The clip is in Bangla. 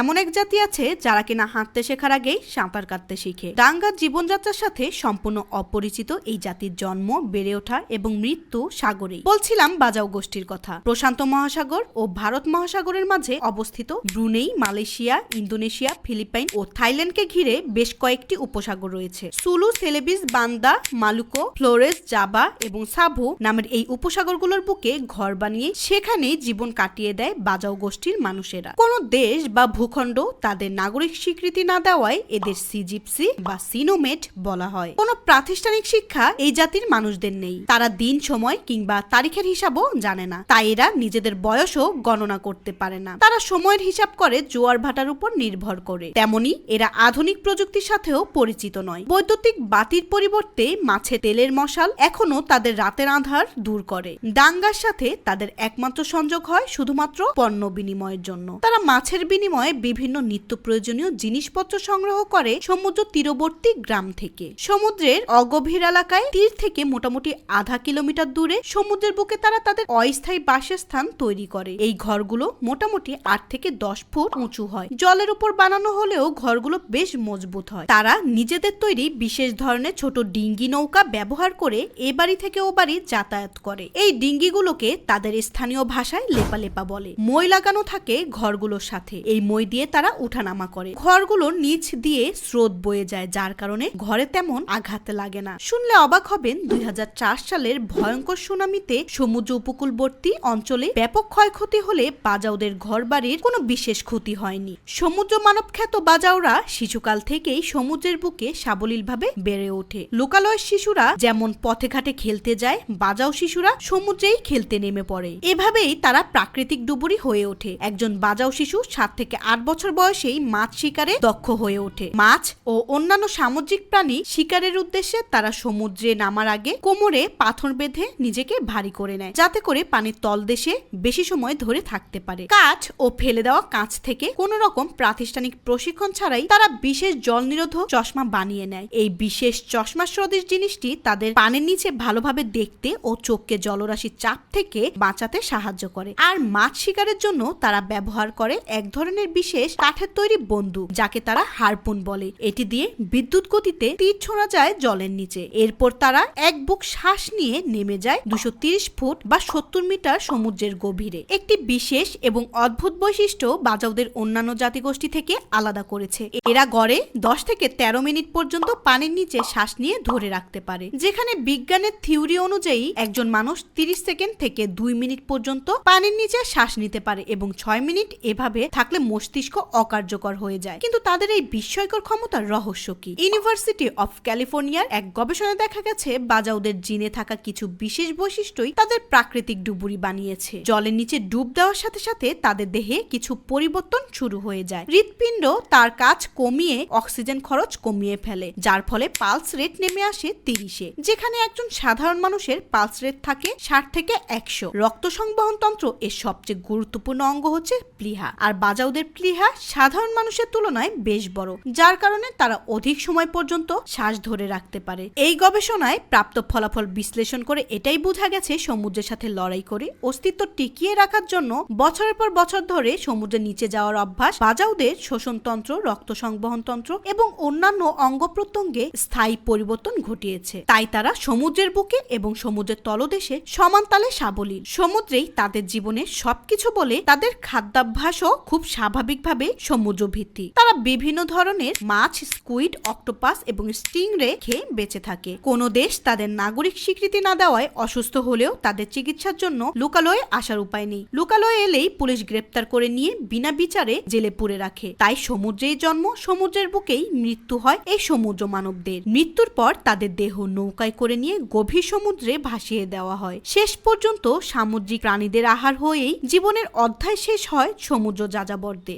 এমন এক জাতি আছে যারা কিনা হাঁটতে শেখার আগেই সাঁতার কাটতে শিখে। ডাঙ্গার জীবনযাত্রার সাথে সম্পূর্ণ অপরিচিত এই জাতির জন্ম, বেড়ে ওঠা এবং মৃত্যু সাগরেই। বলছিলাম বাজাও গোষ্ঠীর কথা। প্রশান্ত মহাসাগর ও ভারত মহাসাগরের মাঝে অবস্থিত ব্রুনেই, মালয়েশিয়া, ইন্দোনেশিয়া, ফিলিপাইন ও থাইল্যান্ডকে ঘিরে বেশ কয়েকটি উপসাগর রয়েছে। সুলু, সেলেবিস, বান্দা, মালুকো, ফ্লোরেস, জাবা এবং সাভু নামের এই উপসাগরগুলোর বুকে ঘর বানিয়ে সেখানেই জীবন কাটিয়ে দেয় বাজাও গোষ্ঠীর মানুষেরা। কোনো দেশ বা ভূখণ্ড তাদের নাগরিক স্বীকৃতি না দেওয়ায় এদের সিজিপসি বা সিনোমেট বলা হয়। কোনো প্রাতিষ্ঠানিক শিক্ষা এই জাতির মানুষদের নেই। তারা দিন, সময় কিংবা তারিখের হিসাবও জানে না। তাই এরা নিজেদের বয়সও গণনা করতে পারে না। তারা সময়ের হিসাব করে জোয়ার ভাটার উপর নির্ভর করে। তেমনি এরা আধুনিক প্রযুক্তির সাথেও পরিচিত নয়। বৈদ্যুতিক বাতির পরিবর্তে মাছে তেলের মশাল এখনও তাদের রাতের আধার দূর করে। দাঙ্গার সাথে তাদের একমাত্র সংযোগ হয় শুধুমাত্র পণ্য বিনিময়ের জন্য। তারা মাছের বিনিময়ে বিভিন্ন নিত্য প্রয়োজনীয় জিনিসপত্র সংগ্রহ করে সমুদ্র তীরবর্তী গ্রাম থেকে। সমুদ্রের অগভীর এলাকায় তীর থেকে মোটামুটি আধা কিলোমিটার দূরে সমুদ্রের বুকে তারা তাদের অস্থায়ী বাসস্থান তৈরি করে। এই ঘরগুলো মোটামুটি আট থেকে দশ ফুট উঁচু হয়। জলের উপর বানানো হলেও ঘরগুলো বেশ মজবুত হয়। তারা নিজেদের তৈরি বিশেষ ধরনের ছোট ডিঙ্গি নৌকা ব্যবহার করে এ বাড়ি থেকে ও বাড়ি যাতায়াত করে। এই ডিঙ্গিগুলোকে তাদের স্থানীয় ভাষায় লেপা লেপা বলে। মই লাগানো থাকে ঘরগুলোর সাথে। এই মই দিয়ে তারা উঠানামা করে। ঘরগুলো নিচ দিয়ে স্রোত বয়ে যায়, যার কারণে ঘরে তেমন আঘাত লাগে না। শুনলে অবাক হবেন, দুই সালের ভয়ঙ্কর সুনামিতে সমুদ্র উপকূলবর্তী অঞ্চলে ব্যাপক ক্ষয়ক্ষতি হলে বাজাওদের ঘরবাড়ির কোনো বিশেষ ক্ষতি হয়নি। সমুদ্র মানব খ্যাত বাজাওরা শিশুকাল থেকেই সমুদ্রের বুকে সাবলীলভাবে বেড়ে ওঠে। লোকালয়ের শিশুরা যেমন পথে ঘাটে খেলতে যায় বাজাও শিশুরা সমুদ্রেই খেলতে নেমে পড়ে। এভাবেই তারা প্রাকৃতিক ডুবুরি হয়ে ওঠে। একজন বাজাও শিশু সাত থেকে আট বছর বয়সেই মাছ শিকারে দক্ষ হয়ে ওঠে। মাছ ও অন্যান্য সামুদ্রিক প্রাণী শিকারের উদ্দেশ্যে তারা সমুদ্রে নামার আগে কোমরে পাথর বেঁধে নিজেকে ভারী করে নেয়, যাতে করে পানির তলদেশে বেশি সময় ধরে থাকতে পারে। কাঠ ও ফেলে দেওয়া কাঁচ থেকে কোন রকম প্রাতিষ্ঠানিক প্রশিক্ষণ ছাড়াই তারা বিশেষ জল নিরোধক চশমা বানিয়ে নেয়। এই বিশেষ চশমা সদৃশ জিনিসটি তাদের পানির নিচে ভালোভাবে দেখতে ও চোখকে জলরাশির চাপ থেকে বাঁচাতে সাহায্য করে। আর মাছ শিকারের জন্য তারা ব্যবহার করে এক ধরনের বিশেষ কাঠের তৈরি বন্দুক, যাকে তারা হারপুন বলে। এটি দিয়ে বিদ্যুৎ গতিতে তীর ছোড়া যায় জলের নিচে। এরপর তারা এক বুক শ্বাস নিয়ে নেমে যায় দুশো ফুট বা সত্তর মিটার সমুদ্রের গভীরে। একটি বিশেষ এবং অদ্ভুত বৈশিষ্ট্য বাজাওদের অন্যান্য জাতিগোষ্ঠী থেকে আলাদা করেছে। এরা গড়ে দশ থেকে তেরো মিনিট পর্যন্ত পানির নিচে শ্বাস নিয়ে ধরে রাখতে পারে, যেখানে বিজ্ঞানের থিওরি অনুযায়ী একজন মানুষ তিরিশ সেকেন্ড থেকে দুই মিনিট পর্যন্ত পানির নিচে শ্বাস নিতে পারে এবং ছয় মিনিট এভাবে থাকলে মস্তিষ্ক অকার্যকর হয়ে যায়। কিন্তু তাদের এই বিস্ময়কর ক্ষমতার রহস্য কি? ইউনিভার্সিটি অফ ক্যালিফোর্নিয়ার এক গবেষণায় দেখা গেছে, বাজাউদের জিনে থাকা কিছু বিশেষ বৈশিষ্ট্যই তাদের প্রাকৃতিক ডুবুরি বানিয়েছে। জলের নিচে ডুব দেওয়ার সাথে সাথে তাদের দেহে কিছু পরিবর্তন শুরু হয়ে যায়। হৃৎপিণ্ড তার কাজ কমিয়ে অক্সিজেন খরচ কমিয়ে ফেলে, যার ফলে পালস রেট নেমে আসে তিরিশে। যেখানে একজন সাধারণ মানুষের পালস রেট থাকে ষাট থেকে একশো। রক্ত সংবহন তন্ত্র এর সবচেয়ে গুরুত্বপূর্ণ অঙ্গ হচ্ছে প্লিহা। আর বাজাউদের সাধারণ মানুষের তুলনায় বেশ বড়, যার কারণে তারা অধিক সময় পর্যন্ত শ্বাস ধরে রাখতে পারে। এই গবেষণায় প্রাপ্ত ফলাফল বিশ্লেষণ করে এটাই বোঝা গেছে সমুদ্রের সাথে লড়াই করে অস্তিত্ব টিকিয়ে রাখার জন্য বছরের পর বছর ধরে সমুদ্রের নিচে যাওয়ার অভ্যাস বাজাউদের শোষণতন্ত্র, রক্ত সংবহন তন্ত্র এবং অন্যান্য অঙ্গ প্রত্যঙ্গে স্থায়ী পরিবর্তন ঘটিয়েছে। তাই তারা সমুদ্রের বুকে এবং সমুদ্রের তলদেশে সমান তালে সাবলীল। সমুদ্রেই তাদের জীবনের সবকিছু বলে তাদের খাদ্যাভ্যাসও খুব স্বাভাবিকভাবে সমুদ্র ভিত্তিক তারা বিভিন্ন ধরনের মাছ, স্কুইড, অক্টোপাস এবং স্টিংরে খেয়ে বেঁচে থাকে। কোন দেশ তাদের নাগরিক স্বীকৃতি না দেওয়ায় অসুস্থ হলেও তাদের চিকিৎসার জন্য লোকালয়ে আসার উপায় নেই। লোকালয়ে এলেই পুলিশ গ্রেপ্তার করে নিয়ে বিনা বিচারে জেলে পুরে রাখে। তাই সমুদ্রেই জন্ম, সমুদ্রের বুকেই মৃত্যু হয় এই সমুদ্র মানবদের মৃত্যুর পর তাদের দেহ নৌকায় করে নিয়ে গভীর সমুদ্রে ভাসিয়ে দেওয়া হয়। শেষ পর্যন্ত সামুদ্রিক প্রাণীদের আহার হয়েই জীবনের অধ্যায় শেষ হয় সমুদ্র যাযাবরদের।